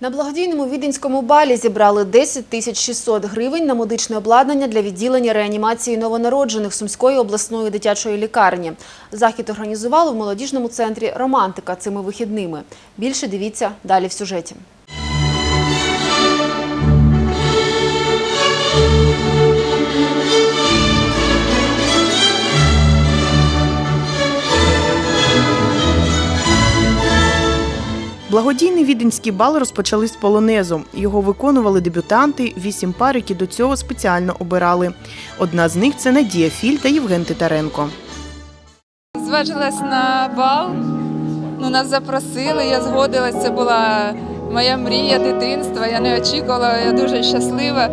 На благодійному віденському балі зібрали 10 тисяч 600 гривень на медичне обладнання для відділення реанімації новонароджених Сумської обласної дитячої лікарні. Захід організували в молодіжному центрі «Романтика» цими вихідними. Більше дивіться далі в сюжеті. Благодійний віденський бал розпочали з полонезу. Його виконували дебютанти, вісім пар, які до цього спеціально обирали. Одна з них це Надія Філь та Євген Титаренко. Зважилась на бал. Ну, нас запросили, я згодилась. Це була моя мрія дитинства. Я не очікувала, я дуже щаслива.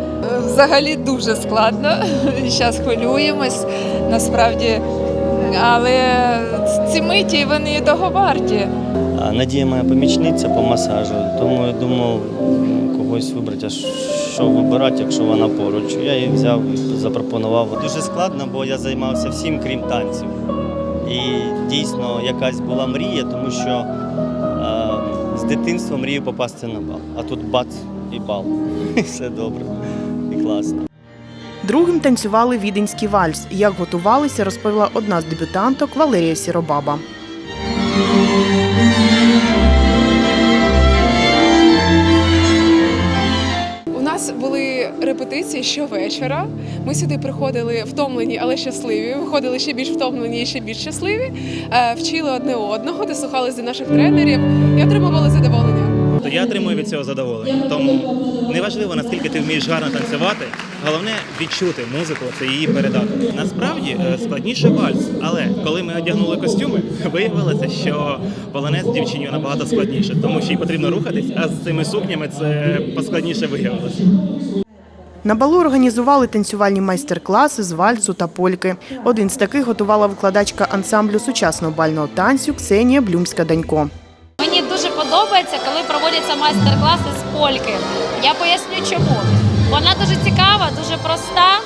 Взагалі дуже складно. Зараз хвилюємось насправді. Але ці миті вони того варті. А Надія моя помічниця по масажу, тому я думав когось вибрати, а що вибирати, якщо вона поруч. Я її взяв і запропонував. Дуже складно, бо я займався всім, крім танців. І дійсно якась була мрія, тому що е, з дитинства мрію попасти на бал. А тут бац і бал. І все добре і класно. Другим танцювали віденський вальс. Як готувалися, розповіла одна з дебютанток Валерія Сіробаба. Були репетиції щовечора. Ми сюди приходили втомлені, але щасливі. Виходили ще більш втомлені і ще більш щасливі. Е, Вчили одне одного, дослухалися до наших тренерів і отримували задоволення. То я отримую від цього задоволення. Тому неважливо, наскільки ти вмієш гарно танцювати, головне відчути музику, це її передати. Насправді е, складніше вальс, але коли ми одягнули костюми, виявилося, що полонез дівчині набагато складніше, тому що їй потрібно рухатись, а з цими сукнями це поскладніше виявилося. На балу організували танцювальні майстер-класи з вальсу та польки. Один з таких готувала викладачка ансамблю сучасного бального танцю Ксенія Блюмська-Данько. Подобається, коли проводяться майстер-класи з польки. Я поясню чому. Вона дуже цікава, дуже проста.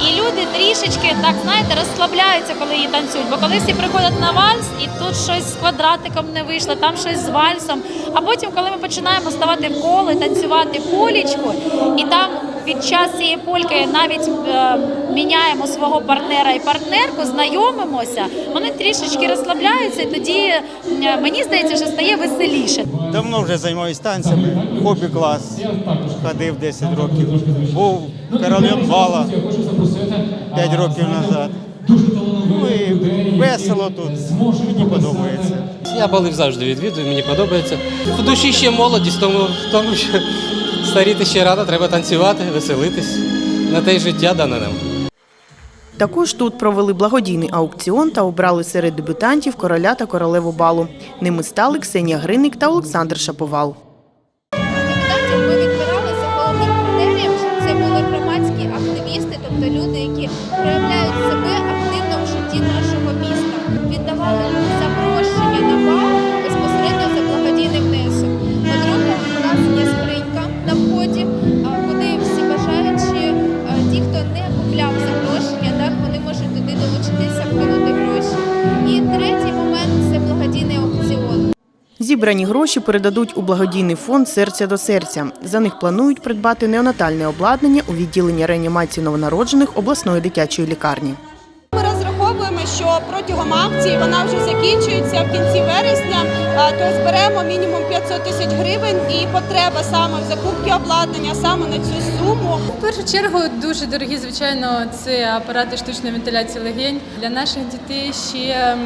І люди трішечки так знаєте розслабляються, коли її танцюють. Бо коли всі приходять на вальс, і тут щось з квадратиком не вийшло, там щось з вальсом. А потім, коли ми починаємо ставати в коло, танцювати полічку, і там під час цієї польки навіть е, міняємо свого партнера і партнерку, знайомимося, вони трішечки розслабляються, і тоді е, мені здається, що стає веселіше. Давно вже займаюся танцями, хобі клас, ходив 10 років. Був королем бала 5 років назад. Ну і весело тут, мені подобається. Я балив завжди відвідую, мені подобається. В душі ще молодість, тому, тому що старіти ще рано, треба танцювати, веселитись. На те й життя дане нам. Також тут провели благодійний аукціон та обрали серед дебютантів короля та королеву балу. Ними стали Ксенія Гриник та Олександр Шаповал. Зібрані гроші передадуть у благодійний фонд Серця до серця. За них планують придбати неонатальне обладнання у відділенні реанімації новонароджених обласної дитячої лікарні. Протягом акції вона вже закінчується в кінці вересня. То зберемо мінімум 500 тисяч гривень і потреба саме в закупці обладнання саме на цю суму. В першу чергу дуже дорогі, звичайно, це апарати штучної вентиляції легень. Для наших дітей ще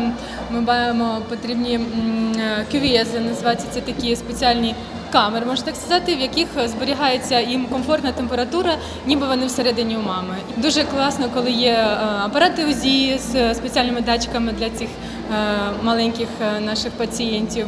ми маємо потрібні е, кювези, називаються це такі спеціальні камери, можна так сказати, в яких зберігається їм комфортна температура, ніби вони всередині у мами. Дуже класно, коли є е, апарати УЗІ з спеціальними датчиками для цих е, маленьких е, наших пацієнтів.